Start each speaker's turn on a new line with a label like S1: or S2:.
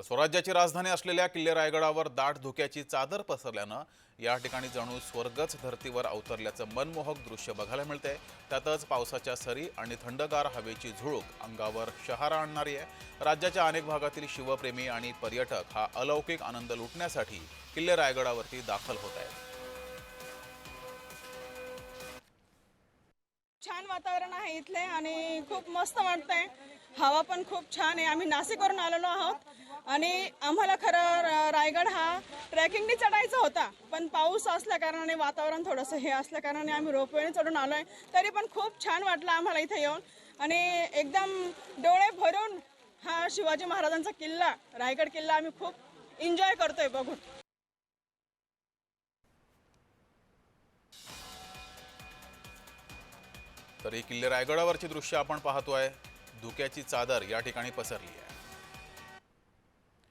S1: तर स्वराज्याची राजधानी असलेल्या किल्ले रायगडावर दाट धुक्याची चादर पसरल्यानं या ठिकाणी जणू स्वर्गच धर्तीवर अवतरल्याचं मनमोहक दृश्य बघायला मिळतंय. त्यातच पावसाच्या सरी आणि थंडगार हवेची झुळूक अंगावर शहारा आणणारी आहे. राज्याच्या अनेक भागातील शिवप्रेमी आणि पर्यटक हा अलौकिक आनंद लुटण्यासाठी किल्ले रायगडावरती दाखल होत आहेत.
S2: छान वातावरण आहे इथले आणि खूप मस्त वाटतंय. हवा पण खूप छान आहे. आम्ही नाशिकवरून आलेलो आहोत. आणि आम्हाला खरं रायगड हा ट्रॅकिंगने चढायचा होता. पण पाऊस असल्या कारणाने वातावरण थोडंसं हे असल्या कारणाने आम्ही रोपवेने चढून आलो आहे तरी पण खूप छान वाटलं आम्हाला इथे येऊन. आणि एकदम डोळे भरून हा शिवाजी महाराजांचा किल्ला रायगड किल्ला आम्ही खूप एन्जॉय करतोय बघून.
S1: तर ही किल्ले रायगडावरची दृश्य आपण पाहतो आहे धुक्याची चादर या ठिकाणी पसरली आहे.